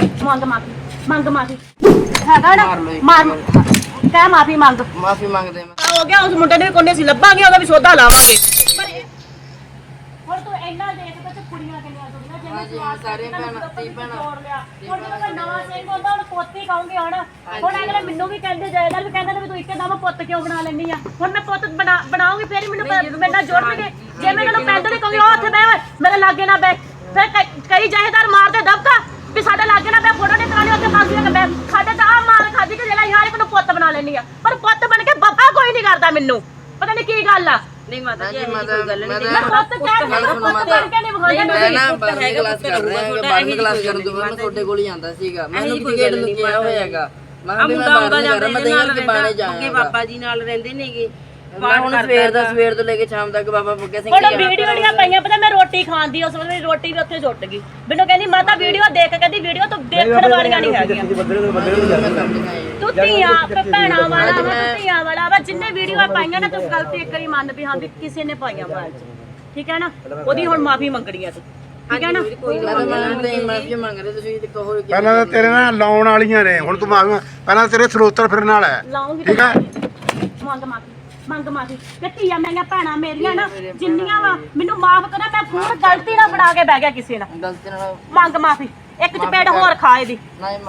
ਮੰਗ ਮਾਫੀ ਮੰਗ ਮਾਫੀ। ਹੈਗਾ ਨਾ? ਮਾਰ ਲਓ ਇੱਕ ਮਾਰ ਵਾਰ। ਕਹਿ ਮਾਫੀ ਮੰਗ। ਮਾਫੀ ਮੰਗਦੇ ਮੈਂ। ਹੋ ਗਿਆ ਉਸ ਮੁੰਡੇ ਨੇ ਵੀ ਕੋਨੇ ਸੀ ਲੱਭਾਂਗੇ ਉਹਦਾ ਵੀ ਸੋਧਾ ਲਾਵਾਂਗੇ। ਪਰ ਇਹ- ਹੁਣ ਤੂੰ ਇੰਨਾ ਦੇਖਦਾ ਤੇ ਕੁੜੀਆਂ ਕਿੰਨੀਆਂ ਜੁੜੀਆਂ ਜਿਵੇਂ ਹਾਂਜੀ, ਤੂੰ ਆਸ ਸਾਰੀਆਂ ਕਰਕੇ ਭੈਣਾਂ, ਤੈਨੂੰ ਧੀ ਭੈਣਾਂ। ਜੋੜ ਲਿਆ। ਹੁਣ ਜਦੋਂ ਕੋਈ ਨਵਾਂ ਸਿੰਘ ਹੁੰਦਾ ਹੁਣ ਪੋਤੀ ਕਹੂੰਗੇ ਹੁਣ। ਹੁਣ ਅਗਲੇ ਮੈਨੂੰ ਵੀ ਕਹਿੰਦੇ ਜਾਇਦਾਰ ਵੀ ਕਹਿੰਦੇ ਨੇ ਵੀ ਤੂੰ ਇੱਕੇ ਦਮ ਪੁੱਤ ਕਿਉਂ ਬਣਾ ਲੈਂਦੀ ਆ? ਹੁਣ ਮੈਂ ਪੁੱਤ ਬਣਾ ਬਣਾਉਂਗੀ ਫੇਰ ਹੀ ਮੈਨੂੰ ਪ- ਮੇਰੇ ਨਾਲ ਜੋੜਨਗੇ ਜੇ ਮੈਂ ਇਹਨਾਂ ਨੂੰ ਪੈਂਦੇ ਨਹੀਂ ਕਹੂੰਗੀ ਉਹ ਉੱਥੇ ਬਹਿ ਓਏ ਮੇਰੇ ਲਾਗੇ ਨਾ ਬਹਿ। ਫਿਰ ਕਈ- ਕਈ ਜਾਇਦਾਰ ਮਾਰਦੇ ਦਬਕਾ। ਵੀ ਸਾਡੇ ਲਾਗੇ ਨਾ ਬਹਿ ਫੋਟੋ ਨਹੀਂ ਕਰਾਣੀ ਉੱਥੇ ਫਾਂਸੀ ਲਗਾ ਬਹਿ ਸਾਡੇ ਤਾਂ ਆ ਮਾਰ ਖਾਦੀ ਕਿ ਜਿਹੜਾ ਹਰ ਇੱਕ ਨੂੰ ਪੁੱਤ ਬਣਾ ਲੈਂਦੀ ਆ। ਪਰ ਪੁੱਤ ਬਣ ਕੇ ਬੱਬਾ ਕੋਈ ਨਹੀਂ ਕਰਦਾ ਮੈਨੂੰ। ਪਤਾ ਨਹੀਂ ਕੀ ਗੱਲ ਆ। ਨਹੀਂ ਮਾਤਾ ਜੀ ਮਾਤਾ ਕੋਈ ਗੱਲ ਮੈਂ ਨਹੀਂ ਮੈਂ ਪੁੱਤ ਕਹਿ ਗੱਲ ਮੈਂ ਸੁਣੋ ਪੁੱਤ ਮਾਤਾ। ਬਣ ਕੇ ਨਹੀਂ ਵਿਖਾਉਂਦਾ ਮੈਂ ਨਾ ਪੁੱਤ 12ਵੀਂ ਹੈਗਾ, ਕਲਾਸ ਪੁੱਤ ਕਰ ਰਿਹਾ ਹੋਊਗਾ, ਹਾਂ 12ਵੀਂ ਇਹੀ ਕਲਾਸ ਕੋਈ ਕਰਨ ਤੋਂ ਬਾਅਦ ਮੈਂ ਤੁਹਾਡੇ ਕੋਲ ਹੀ ਆਂਦਾ ਸੀਗਾ। ਮੈਂ ਇਹੀ ਉਹਨੂੰ ਕੋਈ ਟਿਕਟ ਗੱਲ ਨੂੰ ਨਹੀਂ ਕਿਹਾ ਹੋਇਆ ਹੈਗਾ ਮੈਂ ਕਿਹਾ ਵੀ ਮੈਂ ਆਉਂਦਾ ਜਾਂਦਾ ਮੈਂ ਤਾਂ ਬਾਣੇ ਰਹਿੰਦਾ ਅੱਗੇ ਜਾਇਆ ਬਾਬਾ ਜੀ ਨਾਲ ਰਹਿੰਦੇ ਨੇਗੇ। ਮੈਂ ਹੁਣ ਸਵੇਰ ਦਾ ਸਵੇਰ ਤੋਂ ਲੈ ਕੇ ਸ਼ਾਮ ਤੱਕ ਬਾਬਾ ਬੁੱਗੇ ਸਿੰਘ ਹੁਣ ਜੀ ਵੀਡੀਓ ਜਿਹੜੀਆਂ ਪਈਆਂ ਪਤਾ ਮੈਂ ਰੋਟੀ ਖਾਂਦੀ ਉਸ ਵੇਲੇ ਮੇਰੀ ਰੋਟੀ ਵੀ ਉੱਥੇ ਜੁੱਟ ਗਈ। ਮੈਨੂੰ ਕਹਿੰਦੀ ਮਾਤਾ ਵੀਡੀਓ ਦੇਖ ਕਹਿੰਦੀ ਵੀਡੀਓ ਤਾਂ ਦੇਖਣ ਵਾਲੀਆਂ ਨਹੀਂ ਹੈਗੀਆਂ। ਤੂੰ ਧੀਆਂ ਤੇ ਭੈਣਾਂ ਵਾਲਾ ਵਾ ਤੂੰ ਧੀਆਂ ਵਾਲਾ ਵਾ ਜਿੰਨੇ ਵੀਡੀਓ ਪਾਈਆਂ ਨਾ ਤੂੰ ਗਲਤੀ ਇੱਕ ਵਾਰੀ ਮੰਨ ਵੀ ਹਾਂ ਵੀ ਕਿਸੇ ਨੇ ਪਾਈਆਂ ਬਾਅਦ ਚ। ਠੀਕ ਹੈ ਨਾ? ਉਹਦੀ ਹੁਣ ਮਾਫੀ ਮੰਗਣੀ ਆ ਤੂੰ ਠੀਕ ਹੈ ਨਾ? ਮੈਂ ਤਾਂ ਮੈਂ ਤੇ ਮਾਫੀ ਮੰਗ ਰਿਹਾ ਤੁਸੀਂ ਤੇ ਕਹੋ ਕਿ ਪਹਿਲਾਂ ਤਾਂ ਤੇਰੇ ਨਾਲ ਲਾਉਣ ਵਾਲੀਆਂ ਨੇ ਹੁਣ ਤੂੰ ਮਾਫੀ ਪਹਿਲਾਂ ਤੇਰੇ ਸਰੋਤਰ ਫਿਰਨ ਵਾਲਾ ਹੈ। ਠੀਕ ਹੈ? ਮੰਗ ਮਾਫੀ ਮੰਗ ਮਾਫੀ। ਤੇ ਧੀਆਂ ਮੇਰੀਆਂ ਭੈਣਾਂ ਮੇਰੀਆਂ ਨਾ ਜਿੰਨੀਆਂ ਵਾ ਮੈਨੂੰ ਮਾਫ ਕਰਾ ਮੈਂ ਫੋਨ ਗਲਤੀ ਨਾਲ ਫੜਾ ਕੇ ਬਹਿ ਗਿਆ ਕਿਸੇ ਨਾਲ ਗਲਤੀ ਨਾਲ ਮੰਗ ਮਾਫੀ। ਇੱਕ ਚਪੇੜ ਹੋਰ ਖਾ ਇਹਦੀ।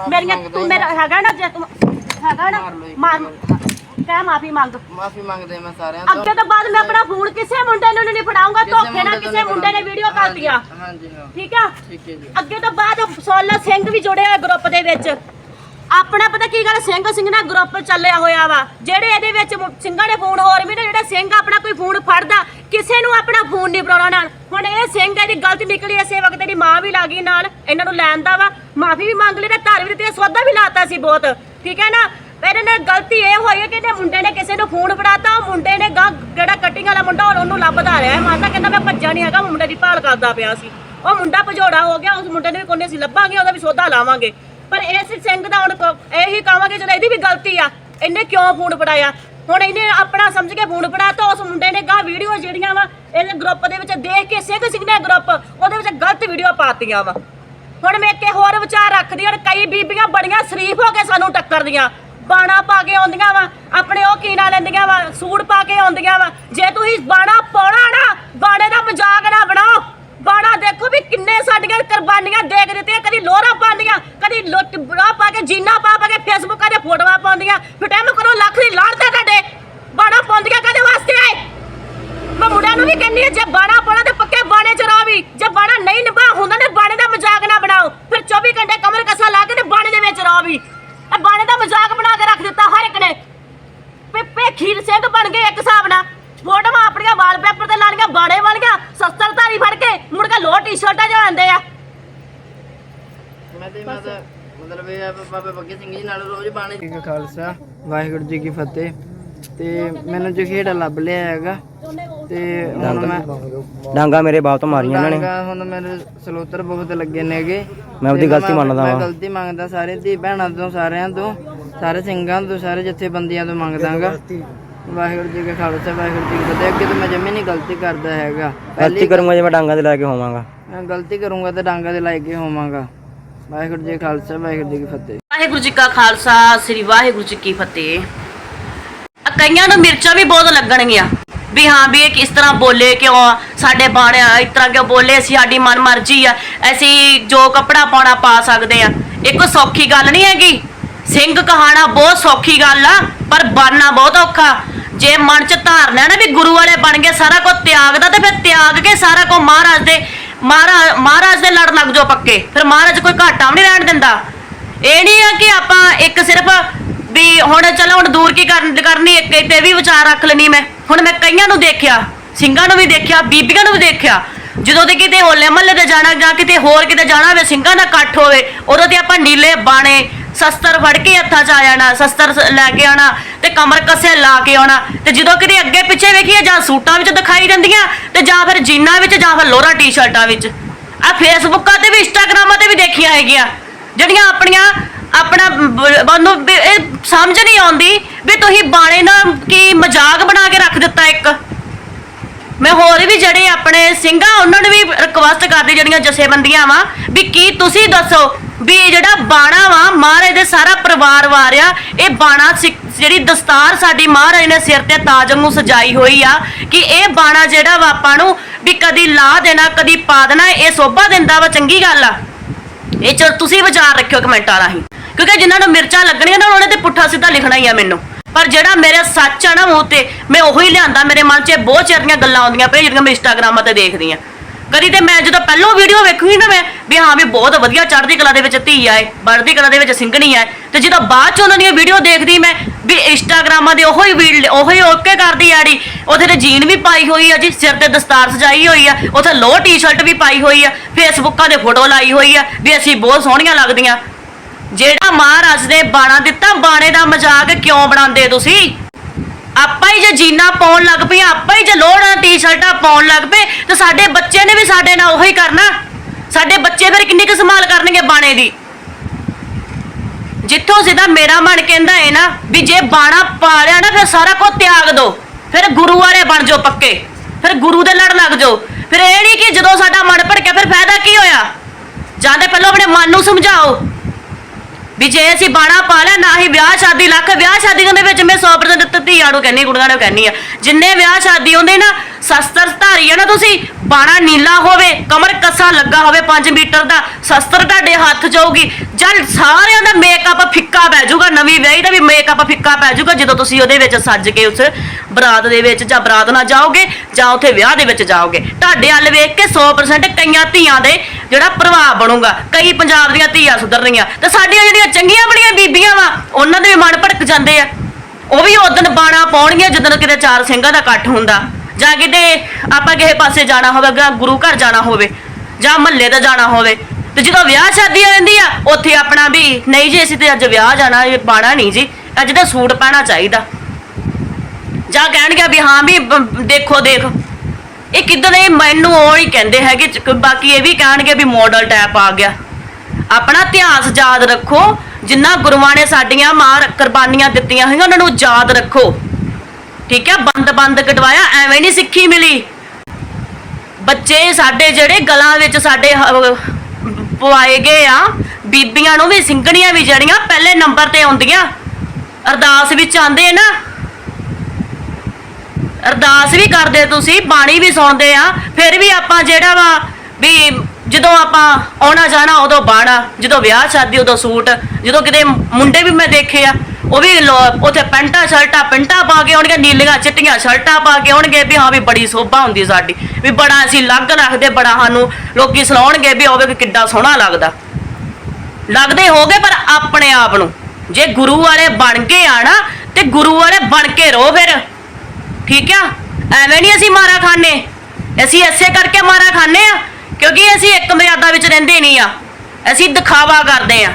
ਮੇਰੀਆਂ ਤੂੰ ਮੇਰਾ ਹੈਗਾ ਨਾ ਜੇ ਤੂੰ ਹੈਗਾ ਨਾ ਮਾਰ ਕਹਿ ਮਾਫੀ ਮੰਗ। ਮਾਫੀ ਮੰਗਦੇ ਮੈਂ ਸਾਰਿਆਂ ਤੋਂ। ਅੱਗੇ ਤੋਂ ਬਾਅਦ ਮੈਂ ਆਪਣਾ ਫੋਨ ਕਿਸੇ ਮੁੰਡੇ ਨੂੰ ਨਹੀਂ ਫੜਾਉਂਗਾ ਧੋਖੇ ਨਾਲ ਕਿਸੇ ਮੁੰਡੇ ਨੇ ਵੀਡੀਓ ਕਰਤੀਆਂ। ਹਾਂਜੀ ਹਾਂ। ਠੀਕ ਆ? ਠੀਕ ਹੈ ਜੀ। ਅੱਗੇ ਤੋਂ ਬਾਅਦ ਸੋਲਾ ਸਿੰਘ ਵੀ ਜੁੜਿਆ ਗਰੁੱਪ ਦੇ ਵਿੱਚ। ਆਪਣਾ ਪਤਾ ਕੀ ਗੱਲ, ਸਿੰਘ ਸਿੰਘ ਦਾ ਗਰੁੱਪ ਚੱਲਿਆ ਹੋਇਆ ਵਾ, ਜਿਹੜੇ ਇਹਦੇ ਵਿੱਚ ਮੁ- ਸਿੰਘਾਂ ਦੇ ਫੋਨ ਹੋਰ ਵੀ ਨੇ, ਜਿਹੜੇ ਸਿੰਘ ਆਪਣਾ ਕੋਈ ਫੋਨ ਫੜਦਾ, ਕਿਸੇ ਨੂੰ ਆਪਣਾ ਫੋਨ ਨਹੀਂ ਫੜਾਉਣਾ ਨਾਲ। ਹੁਣ ਇਹ ਸਿੰਘ ਇਹਦੀ ਗਲਤੀ ਨਿਕਲੀ, ਇਸੇ ਵਕਤ ਇਹਦੀ ਮਾਂ ਵੀ ਲੱਗੀ ਨਾਲ, ਇਹਨਾਂ ਨੂੰ ਲੈਣ ਦਾ ਵਾ। ਮਾਫੀ ਵੀ ਮੰਗ ਲਈ ਤੇ ਧਾਰ ਵੀ ਦਿੱਤੀ ਤੇ ਸੌਦਾ ਵੀ ਲਾਤਾ ਸੀ ਬਹੁਤ। ਠੀਕ ਹੈ ਨਾ? ਪਰ ਇਹਨੇ ਗਲਤੀ ਇਹ ਹੋਈ ਹੈ ਕਿ ਇਹਨੇ ਮੁੰਡੇ ਨੇ ਕਿਸੇ ਨੂੰ ਫੋਨ ਫੜਾਤਾ, ਉਹ ਮੁੰਡੇ ਨੇ ਗਾਂ, ਜਿਹੜਾ ਕਟਿੰਗ ਵਾਲਾ ਮੁੰਡਾ ਹੁਣ ਉਹਨੂੰ ਲੱਭਦਾ ਰਿਹਾ। ਮਾਤਾ ਕਹਿੰਦਾ, ਮੈਂ ਭੱਜਾ ਨਹੀਂ ਹੈਗਾ ਮੁੰਡੇ ਦੀ ਭਾਲ ਕਰਦਾ ਪਿਆ ਸੀ। ਉਹ ਮੁੰਡਾ ਭਜੋੜਾ ਹੋ ਗਿਆ, ਉਸ ਮੁੰਡੇ ਨੂੰ ਵੀ ਕੋਨੇ ਸੀ ਲੱਭਾਂਗੇ, ਉਹਦਾ ਵੀ ਸੌਦਾ ਲਾਵਾਂਗੇ। ਪਰ ਇਸ ਸਿੰਘ ਦਾ ਹੁਣ ਕ- ਇਹੀ ਕਹਾਂਗੇ ਚਲੋ ਇਹਦੀ ਵੀ ਗਲਤੀ ਆ, ਇਹਨੇ ਕਿਉਂ ਫੋਨ ਫੜਾਇਆ? ਹੁਣ ਇਹਨੇ ਆਪਣਾ ਸਮਝ ਕੇ ਫੋਨ ਫੜਾਤਾ ਉਸ ਮੁੰਡੇ ਨੇ ਗਾਂ ਵੀਡੀਓ ਜਿਹੜੀਆਂ ਵਾ ਇਹਦੇ ਗਰੁੱਪ ਦੇ ਵਿੱਚ ਦੇਖ ਕੇ ਸਿੰਘ ਸਿੰਘ ਗਰੁੱਪ ਉਹਦੇ ਵਿੱਚ ਗਲਤ ਵੀਡੀਓ ਪਾਤੀਆਂ ਵਾ। ਹੁਣ ਮੈਂ ਇੱਕ ਹੋਰ ਵਿਚਾਰ ਰੱਖਦੀ ਹਾਂ, ਕਈ ਬੀਬੀਆਂ ਬੜੀਆਂ ਸ਼ਰੀਫ ਹੋ ਕੇ ਸਾਨੂੰ ਟੱਕਰਦੀਆਂ। ਬਾਣਾ ਪਾ ਕੇ ਆਉਂਦੀਆਂ ਵਾ, ਆਪਣੇ ਉਹ ਕੀ ਨਾ ਲੈਂਦੀਆਂ ਵਾ, ਸੂਟ ਪਾ ਕੇ ਆਉਂਦੀਆਂ ਵਾ। ਜੇ ਤੁਸੀਂ ਬਾਣਾ ਪਾਉਣਾ ਨਾ, ਬਾਣੇ ਦਾ ਮਜ਼ਾਕ ਨਾ ਬਣਾਓ। ਬਾਣਾ ਦੇਖੋ ਵੀ ਕਿੰਨੇ ਸਾਡੀਆਂ ਕੁਰਬਾਨੀਆਂ ਦੇਖ ਦਿੱਤੀਆਂ, ਕਦੀ ਲੋਰਾ ਕਦੀ ਲੁੱਟ ਬੜਾ ਪਾ ਕੇ, ਜੀਨਾ ਪਾ ਪਾ ਕੇ ਫੇਸਬੁੱਕਾਂ ਤੇ ਫੋਟੋਆਂ ਪਾਉਂਦੀਆਂ। ਫਿਰ ਟਾਈਮ ਕਰੋ, ਲੱਖ ਦੀ ਲਾੜਦਾ ਤੁਹਾਡੇ। ਬਾਣਾ ਪਾਉਂਦੀਆਂ ਕਦੇ ਵਾਸਤੇ ਆਏ। ਮੈਂ ਮੁੰਡਿਆਂ ਨੂੰ ਵੀ ਕਹਿੰਦੀ ਆ ਜੇ ਬਾਣਾ ਪਾਉਣਾ ਤੇ ਪੱਕੇ ਬਾਣੇ ਚ ਰਹੋ ਵੀ। ਜੇ ਬਾਣਾ ਨਹੀਂ ਨਿਭਾ ਹੁੰਦਾ ਨੇ ਬਾਣੇ ਦਾ ਮਜ਼ਾਕ ਨਾ ਬਣਾਓ। ਫਿਰ 24 ਘੰਟੇ ਕਮਰ ਕਸਾ ਲਾ ਕੇ ਤੇ ਬਾਣੇ ਦੇ ਵਿੱਚ ਰਹੋ ਵੀ। ਇਹ ਬਾਣੇ ਦਾ ਮਜ਼ਾਕ ਬਣਾ ਕੇ ਰੱਖ ਦਿੱਤਾ ਹਰ ਇੱਕ ਨੇ। ਪੇਪੇ ਖੀਰ ਸਿੰਘ ਬਣ ਗਏ ਇੱਕ ਹਿਸਾਬ ਨਾਲ। ਫੋਟੋਆਂ ਆਪਣੀਆਂ ਵਾਲਪੇਪਰ ਤੇ ਲਾਣੀਆਂ ਬਾਣੇ ਵਾਲੀਆਂ ਸਸਤਰ ਫੜ ਕੇ ਮੁੜ ਕੇ ਲੋਹ ਟੀ-ਸ਼ਰਟਾਂ ਜੋ ਆ। ਤੇ ਮੈਂ ਤਾਂ ਮਤਲਬ ਇਹ ਆ ਬਾਬਾ ਬੱਗੇ ਸਿੰਘ ਜੀ ਨਾਲ ਰੋਜ਼ ਬਾਣੇ ਜੀ ਖਾਲਸਾ ਵਾਹਿਗੁਰੂ ਜੀ ਕੀ ਫਤਿਹ। ਤੇ ਮੈਨੂੰ ਜਖੇੜਾ ਲੱਭ ਲਿਆ ਹੈਗਾ ਤੇ ਹੁਣ ਮੈਂ ਡਾਂਗਾ ਮੇਰੇ ਬਾਪ ਤੋਂ ਮਾਰੀਆਂ ਇਹਨਾਂ ਨੇ। ਡਾਂਗਾ ਹੁਣ ਮੇਰੇ ਸਲੋਤਰ ਬਹੁਤ ਲੱਗੇ ਨੇਗੇ। ਮੈਂ ਆਪਦੀ ਗਲਤੀ ਮੰਨਦਾ ਮੈਂ ਵਾਂ। ਗਲਤੀ ਮੰਗਦਾ ਸਾਰੇ ਧੀ ਭੈਣਾਂ ਤੋਂ ਸਾਰਿਆਂ ਤੋਂ ਸਾਰੇ ਸਿੰਘਾਂ ਤੋਂ ਸਾਰੇ ਜਥੇਬੰਦੀਆਂ ਤੋਂ ਮੰਗਦਾਗਾ। ਵਾਹਿਗੁਰੂ ਜੀ ਕਾ ਖਾਲਸਾ ਵਾਹਿਗੁਰੂ ਜੀ ਕੀ ਫਤਿਹ। ਅੱਗੇ ਤੋਂ ਮੈਂ ਜਮੀ ਨਹੀਂ ਗਲਤੀ ਕਰਦਾ ਹੈਗਾ। ਗਲਤੀ ਕਰੂੰਗਾ ਜੇ ਮੈਂ ਡਾਂਗਾ ਤੇ ਲੈ ਕੇ ਹੋਵਾਂਗਾ। ਮੈਂ ਗਲਤੀ ਕਰੂੰਗਾ ਤੇ ਡਾਂਗਾ ਦੇ ਲਾਇ ਕੇ ਹੋਵਾਂਗਾ। ਵਾਹਿਗੁਰੂ ਜੀ ਖਾਲਸਾ, ਵਾਹਿਗੁਰੂ ਜੀ ਕੀ ਫਤਿਹ। ਵਾਹਿਗੁਰੂ ਜੀ ਕਾ ਖਾਲਸਾ, ਸ੍ਰੀ ਵਾਹਿਗੁਰੂ ਜੀ ਕੀ ਫਤਿਹ। ਕਈਆਂ ਨੂੰ ਮਿਰਚਾਂ ਵੀ ਬਹੁਤ ਲੱਗਣਗੀਆਂ। ਵੀ ਹਾਂ, ਵੀ ਇਹ ਕਿਸ ਤਰ੍ਹਾਂ ਬੋਲੇ, ਕਿਉਂ ਸਾਡੇ ਬਾਣੇ ਇਸ ਤਰ੍ਹਾਂ ਕਿਉਂ ਬੋਲੇ, ਅਸੀਂ ਸਾਡੀ ਮਨ ਆ, ਅਸੀਂ ਜੋ ਕੱਪੜਾ ਪਾਉਣਾ ਪਾ ਸਕਦੇ ਆ। ਇਹ ਕੋਈ ਸੌਖੀ ਗੱਲ ਨਹੀਂ ਹੈਗੀ। ਸਿੰਘ ਕਹਾਣਾ ਬਹੁਤ ਸੌਖੀ ਗੱਲ ਆ, ਪਰ ਬਣਨਾ ਬਹੁਤ ਔਖਾ। ਜੇ ਮਨ ਚ ਧਾਰਨਾ ਨਾ ਵੀ ਗੁਰੂ ਵਾਲੇ ਬਣ ਗਏ, ਸਾਰਾ ਕੁਝ ਤਿਆਗਦਾ ਤੇ ਫਿਰ ਤਿਆਗ ਕੇ ਸਾਰਾ ਕੁਝ ਮਹਾਰਾਜ ਦੇ ਮਹਾਰਾਜ ਮਹਾਰਾਜ ਦੇ ਲੜ ਲੱਗ ਜਾਓ ਪੱਕੇ। ਫਿਰ ਮਹਾਰਾਜ ਕੋਈ ਘਾਟਾ ਵੀ ਨਹੀਂ ਰਹਿਣ ਦਿੰਦਾ। ਇਹ ਨਹੀਂ ਆ ਕਿ ਆਪਾਂ ਇੱਕ ਸਿਰਫ ਵੀ ਹੁਣ ਚਲੋ ਹੁਣ ਦੂਰ ਕੀ ਕਰਨੀ ਇੱਕ ਤੇ ਵੀ ਵਿਚਾਰ ਰੱਖ ਲੈਣੀ ਮੈਂ। ਹੁਣ ਮੈਂ ਕਈਆਂ ਨੂੰ ਦੇਖਿਆ, ਸਿੰਘਾਂ ਨੂੰ ਵੀ ਦੇਖਿਆ, ਬੀਬੀਆਂ ਨੂੰ ਵੀ ਦੇਖਿਆ। ਜਦੋਂ ਤੇ ਕਿਤੇ ਹੋਲੇ ਮਹੱਲੇ ਤੇ ਜਾਣਾ ਜਾਂ ਕਿਤੇ ਹੋਰ ਕਿਤੇ ਜਾਣਾ ਹੋਵੇ, ਸਿੰਘਾਂ ਦਾ ਇਕੱਠ ਹੋਵੇ, ਉਦੋਂ ਤੇ ਆਪਾਂ ਨੀਲੇ ਬਾਣੇ ਸ਼ਸਤਰ ਫੜ ਕੇ ਹੱਥਾਂ 'ਚ ਆ ਜਾਣਾ, ਸ਼ਸਤਰ ਸ- ਲੈ ਕੇ ਆਉਣਾ ਤੇ ਕਮਰ ਕੱਸੇ ਲਾ ਕੇ ਆਉਣਾ। ਤੇ ਜਦੋਂ ਕਿਤੇ ਅੱਗੇ ਪਿੱਛੇ ਵੇਖੀਏ ਜਾਂ ਸੂਟਾਂ ਵਿੱਚ ਦਿਖਾਈ ਦਿੰਦੀਆਂ ਤੇ ਜਾਂ ਫਿਰ ਜੀਨਾਂ ਵਿੱਚ ਜਾਂ ਫਿਰ ਲੋਰਾ ਟੀ-ਸ਼ਰਟਾਂ ਵਿੱਚ। ਆ ਫੇਸਬੁੱਕਾਂ ਤੇ ਵੀ ਇੰਸਟਾਗ੍ਰਾਮਾਂ ਤੇ ਵੀ ਦੇਖੀਆਂ ਹੈਗੀਆਂ। ਜਿਹੜੀਆਂ ਆਪਣੀਆਂ, ਆਪਣਾ ਬ- ਬੰਨੂ ਵੀ ਇਹ ਸਮਝ ਨਹੀਂ ਆਉਂਦੀ ਵੀ ਤੁਸੀਂ ਬਾਣੇ ਨਾਲ ਕੀ ਮਜ਼ਾਕ ਬਣਾ ਕੇ ਰੱਖ ਦਿੱਤਾ ਇੱਕ। ਮੈਂ ਹੋਰ ਵੀ ਜਿਹੜੇ ਆਪਣੇ ਸਿੰਘਾਂ, ਉਹਨਾਂ ਨੂੰ ਵੀ ਰਿਕਵੈਸਟ ਕਰਦੀ ਜਿਹੜੀਆਂ ਜਥੇਬੰਦੀਆਂ ਵਾ ਵੀ ਕੀ ਤੁਸੀਂ ਦੱਸੋ ਵੀ ਇਹ ਜਿਹੜਾ ਬਾਣਾ ਵਾ, ਮਹਾਰਾਜ ਦੇ ਸਾਰਾ ਪਰਿਵਾਰ ਵਾਰਿਆ, ਇਹ ਬਾਣਾ ਜਿਹੜੀ ਦਸਤਾਰ ਸਾਡੀ ਮਹਾਰਾਜ ਨੇ ਸਿਰ ਤੇ ਤਾਜ ਵਾਂਗੂ ਸਜਾਈ ਹੋਈ ਆ, ਕਿ ਇਹ ਬਾਣਾ ਜਿਹੜਾ ਵਾ ਆਪਾਂ ਨੂੰ ਵੀ ਕਦੀ ਲਾ ਦੇਣਾ, ਕਦੀ ਪਾ ਦੇਣਾ, ਇਹ ਸੋਭਾ ਦਿੰਦਾ ਵਾ, ਚੰਗੀ ਗੱਲ ਆ। ਇਹ ਚ ਤੁਸੀਂ ਵਿਚਾਰ ਰੱਖਿਓ ਕਮੈਂਟਾਂ ਰਾਹੀਂ, ਕਿਉਂਕਿ ਜਿਨ੍ਹਾਂ ਨੂੰ ਮਿਰਚਾਂ ਲੱਗਣੀਆਂ ਨਾ, ਉਹਨਾਂ ਨੇ ਤੇ ਪੁੱਠਾ ਸਿੱਧਾ ਲਿਖਣਾ ਹੀ ਆ ਮੈਨੂੰ। ਪਰ ਜਿਹੜਾ ਮੇਰੇ ਸੱਚ ਆ ਨਾ ਮੂੰਹ ਤੇ ਮੈਂ ਉਹੀ ਲਿਆਂਦਾ, ਮੇਰੇ ਮਨ 'ਚ ਬਹੁਤ ਚਿਰ ਦੀਆਂ ਗੱਲਾਂ ਆਉਂਦੀਆਂ ਪਈਆਂ, ਜਿਹੜੀਆਂ ਮੈਂ ਇੰਸਟਾਗ੍ਰਾਮ ਤੇ ਦੇਖਦੀ ਆ। ਕਦੀ ਤੇ ਮੈਂ ਜਦੋਂ ਪਹਿਲੋਂ ਵੀਡੀਓ ਵੇਖੂਗੀ ਨਾ ਮੈਂ, ਵੀ ਹਾਂ ਵੀ ਬਹੁਤ ਵਧੀਆ ਚੜ੍ਹਦੀ ਕਲਾ ਦੇ ਵਿੱਚ ਧੀ ਆਏ ਵੜਦੀ ਕਲਾ ਦੇ ਵਿੱਚ ਸਿੰਘਣੀ ਆਏ ਤੇ ਜਦੋਂ ਬਾਅਦ ਚ ਉਹਨਾਂ ਦੀਆਂ ਵੀਡੀਓ ਦੇਖਦੀ ਮੈਂ, ਵੀ ਇੰਸਟਾਗ੍ਰਾਮਾਂ ਦੇ ਉਹੀ ਵੀਡੀਓ ਉਹੀ ਓਕੇ ਕਰਦੀ ਆੜੀ ਉਥੇ ਤੇ ਜੀਨ ਵੀ ਪਾਈ ਹੋਈ ਆ ਜੀ, ਸਿਰ ਤੇ ਦਸਤਾਰ ਸਜਾਈ ਹੋਈ ਆ। ਉਥੇ ਲੋਅਰ ਟੀ-ਸ਼ਰਟ ਵੀ ਪਾਈ ਹੋਈ ਆ, ਫੇਸਬੁੱਕਾਂ ਦੇ ਫੋਟੋ ਲਾਈ ਹੋਈ ਆ, ਵੀ ਅਸੀਂ ਬਹੁਤ ਸੋਹਣੀਆਂ ਲੱਗਦੀਆਂ। ਜਿਹੜਾ ਮਹਾਰਾਜ ਨੇ ਬਾਣਾ ਦਿੱਤਾ, ਬਾਣੇ ਦਾ ਮਜ਼ਾਕ ਕਿਉਂ ਬਣਾਉਂਦੇ ਤੁਸੀਂ? ਆਪਾਂ ਹੀ ਜੇ ਜੀਨਾ ਪਾਉਣ ਲੱਗ ਪਏ ਆਪਾਂ ਹੀ ਜੇ ਲੋੜਾਂ ਟੀ-ਸ਼ਰਟਾਂ ਪਾਉਣ ਲੱਗ ਪਏ, ਤੇ ਸਾਡੇ ਬੱਚੇ ਨੇ ਵੀ ਸਾਡੇ ਨਾਲ ਉਹੀ ਕਰਨਾ। ਸਾਡੇ ਬੱਚੇ ਫਿਰ ਕਿੰਨੀ ਕੁ ਸੰਭਾਲ ਕਰਨਗੇ ਬਾਣੇ ਦੀ? ਜਿੱਥੋਂ ਸਿੱਧਾ ਮੇਰਾ ਮਨ ਕਹਿੰਦਾ ਹੈ ਨਾ, ਵੀ ਜੇ ਬਾਣਾ ਪਾ ਲਿਆ ਨਾ, ਫਿਰ ਸਾਰਾ ਕੁਝ ਤਿਆਗ ਦਿਓ ਫਿਰ ਗੁਰੂ ਵਾਲੇ ਬਣ ਜਾਓ ਪੱਕੇ। ਫਿਰ ਗੁਰੂ ਦੇ ਲੜ ਲੱਗ ਜਾਓ। ਫਿਰ ਇਹ ਨਹੀਂ ਕਿ ਜਦੋਂ ਸਾਡਾ ਮਨ ਭੜਕਿਆ, ਫਿਰ ਫਾਇਦਾ ਕੀ ਹੋਇਆ? ਜਾਂਦੇ ਪਹਿਲਾਂ ਆਪਣੇ ਮਨ ਨੂੰ ਸਮਝਾਓ। ਵੀ ਜੇ ਅਸੀਂ ਬਾਣਾ ਪਾ ਲਿਆ, ਨਾ ਹੀ ਵਿਆਹ ਸ਼ਾਦੀ ਲੱਖ ਵਿਆਹ ਸ਼ਾਦੀ ਦੇ ਵਿੱਚ ਮੈਂ 100% ਧੀਆਂ ਕਹਿੰਨੀ ਕੁੜੀਆਂ ਕਹਿੰਨੀ ਆ। ਜਿੰਨੇ ਵਿਆਹ ਸ਼ਾਦੀ ਹੁੰਦੇ ਨਾ, ਸ਼ਸਤਰ ਧਾਰੀ ਆ ਨਾ ਤੁਸੀਂ, ਬਾਣਾ ਨੀਲਾ ਹੋਵੇ, ਕਮਰ ਕੱਸਾ ਲੱਗਾ ਹੋਵੇ 5 ਮੀਟਰ ਦਾ, ਸ਼ਸਤਰ ਤੁਹਾਡੇ ਹੱਥ ਜਾਊਗੀ। ਜਦ ਸਾਰਿਆਂ ਦਾ ਮੇਕਅਪ ਫਿੱਕਾ ਪੈ ਜਾਊਗਾ, ਨਵੀਂ ਵਿਆਹੀ ਦਾ ਵੀ ਮੇਕਅਪ ਫਿੱਕਾ ਪੈ ਜਾਊਗਾ, ਜਦੋਂ ਤੁਸੀਂ ਉਹਦੇ ਵਿੱਚ ਸੱਜ ਕੇ ਉਸ ਬਰਾਤ ਦੇ ਵਿੱਚ ਜਾਂ ਬਰਾਤ ਨਾਲ ਜਾਓਗੇ, ਜਾਂ ਉੱਥੇ ਵਿਆਹ ਦੇ ਵਿੱਚ ਜਾਓਗੇ। ਤੁਹਾਡੇ ਵੱਲ ਵੇਖ ਕੇ 100% ਕਈਆਂ ਧੀਆਂ ਦੇ ਜਿਹੜਾ ਪ੍ਰਭਾਵ ਬਣੂਗਾ, ਕਈ ਪੰਜਾਬ ਦੀਆਂ ਧੀਆਂ ਸੁਧਰ ਰਹੀਆਂ। ਤੇ ਸਾਡੀਆਂ ਜਿਹੜੀਆਂ ਚੰਗੀਆਂ ਬੜੀਆਂ ਬੀਬੀਆਂ ਵਾ, ਉਹਨਾਂ ਦੇ ਮਨ ਭੜਕ ਜਾਂਦੇ ਆ। ਉਹ ਵੀ ਉਦੋਂ ਬਾਣਾ ਪਾਉਣਗੀਆਂ ਜਦੋਂ ਕਿਤੇ ਚਾਰ ਸਿੰਘਾਂ ਦਾ ਇਕੱਠ ਹੁੰਦਾ। ਜਾਂ ਕਿਤੇ ਆਪਾਂ ਕਿਸੇ ਪਾਸੇ ਜਾਣਾ ਹੋਵੇ ਗੁਰੂ ਘਰ ਜਾਣਾ ਹੋਵੇ, ਜਾਂ ਮਹੱਲੇ ਤੇ ਜਾਣਾ ਹੋਵੇ। ਤੇ ਜਦੋਂ ਵਿਆਹ ਸ਼ਾਦੀ ਆ ਆ, ਉੱਥੇ ਆਪਣਾ ਵੀ, ਨਹੀਂ ਜੀ, ਅਸੀਂ ਤੇ ਅੱਜ ਵਿਆਹ ਜਾਣਾ, ਇਹ ਬਾਣਾ ਨਹੀਂ ਜੀ, ਅੱਜ ਤਾਂ ਸੂਟ ਪਾਣਾ ਚਾਹੀਦਾ। ਜਾਂ ਕਹਿਣਗੇ ਵੀ ਹਾਂ ਵੀ, ਬ- ਦੇਖੋ, ਦੇਖ। ਇਹ ਕਿਦਾਂ ਦੇ ਮੈਨੂੰ ਉਹ ਹੀ ਕਹਿੰਦੇ ਹੈਗੇ, ਬਾਕੀ ਇਹ ਵੀ ਕਹਿਣਗੇ ਵੀ ਮਾਡਲ ਟੈਪ ਆ ਗਿਆ। ਆਪਣਾ ਇਤਿਹਾਸ ਯਾਦ ਰੱਖੋ ਜਿੰਨਾ ਗੁਰੂਆਂ ਨੇ ਸਾਡੀਆਂ ਮਾਰ ਕੁਰਬਾਨੀਆਂ ਦਿੱਤੀਆਂ ਹੋਈਆਂ, ਉਹਨਾਂ ਨੂੰ ਯਾਦ ਰੱਖੋ। ਠੀਕ ਹੈ ਬੰਦ ਬੰਦ ਕਟਵਾਇਆ, ਐਵੇਂ ਨਹੀਂ ਸਿੱਖੀ ਮਿਲੀ। ਬੱਚੇ ਸਾਡੇ ਜਿਹੜੇ ਗਲਾਂ ਵਿੱਚ ਸਾਡੇ ਪਵਾਏ ਗਏ ਆ, ਬੀਬੀਆਂ ਨੂੰ ਵੀ, ਸਿੰਘਣੀਆਂ ਵੀ ਜਿਹੜੀਆਂ ਪਹਿਲੇ ਨੰਬਰ ਤੇ ਆਉਂਦੀਆਂ। ਅਰਦਾਸ ਵਿੱਚ ਆਉਂਦੇ ਨਾ। ਅਰਦਾਸ ਵੀ ਕਰਦੇ ਤੁਸੀਂ, ਬਾਣੀ ਵੀ ਸੁਣਦੇ ਆ। ਫਿਰ ਵੀ ਆਪਾਂ ਜਿਹੜਾ ਵਾ ਵੀ ਜਦੋਂ ਆਪਾਂ ਆਉਣਾ ਜਾਣਾ, ਉਦੋਂ ਬਾਣਾ, ਜਦੋਂ ਵਿਆਹ ਸ਼ਾਦੀ, ਉਦੋਂ ਸੂਟ, ਜਦੋਂ ਕਿਤੇ ਮੁੰਡੇ ਵੀ ਮੈਂ ਦੇਖੇ ਆ, ਉਹ ਵੀ ਲੋ- ਉੱਥੇ ਪੈਂਟਾਂ, ਸ਼ਰਟਾਂ, ਪੈਂਟਾਂ ਪਾ ਕੇ ਆਉਣਗੇ, ਨੀਲੀਆਂ ਚਿੱਟੀਆਂ ਸ਼ਰਟਾਂ ਪਾ ਕੇ ਆਉਣਗੇ ਵੀ ਹਾਂ ਵੀ ਬੜੀ ਸੋਭਾ ਹੁੰਦੀ ਸਾਡੀ, ਵੀ ਬੜਾ ਅਸੀਂ ਲੱਗ ਰੱਖਦੇ, ਬੜਾ ਸਾਨੂੰ ਲੋਕੀ ਸੁਣਾਉਣਗੇ ਵੀ ਹੋਵੇ ਕਿ ਕਿੱਡਾ ਸੋਹਣਾ ਲੱਗਦਾ। ਲੱਗਦੇ ਹੋਗੇ ਪਰ ਆਪਣੇ ਆਪ ਨੂੰ। ਜੇ ਗੁਰੂ ਵਾਲੇ ਬਣ ਕੇ ਆਣਾ ਤੇ ਗੁਰੂ ਵਾਲੇ ਬਣ ਕੇ ਰਹੋ ਫਿਰ। ਠੀਕ ਆ? ਐਵੇਂ ਨਹੀਂ ਅਸੀਂ ਮਾਰਾ ਖਾਣੇ ਅਸੀਂ ਐਸੇ ਕਰਕੇ ਮਾਰਾ ਖਾਣੇ ਆ ਕਿਉਂਕਿ ਅਸੀਂ ਇੱਕ ਮਰਿਆਦਾ ਵਿੱਚ ਰਹਿੰਦੇ ਨਹੀਂ ਆ। ਅਸੀਂ ਦਿਖਾਵਾ ਕਰਦੇ ਆ।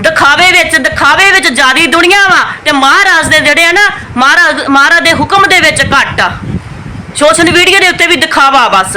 ਦਿਖਾਵੇ ਵਿੱਚ ਦਿਖਾਵੇ ਵਿੱਚ ਜਿਆਦੀ ਦੁਨੀਆ ਵਾ ਤੇ ਮਹਾਰਾਜ ਦੇ ਜਿਹੜੇ ਆ ਨਾ, ਮਹਾਰਾਜ ਮਹਾਰਾਜ ਦੇ ਹੁਕਮ ਦੇ ਵਿੱਚ ਘੱਟ ਆ। ਸੋਸ਼ਲ ਮੀਡੀਆ ਦੇ ਉੱਤੇ ਵੀ ਦਿਖਾਵਾ ਬਸ।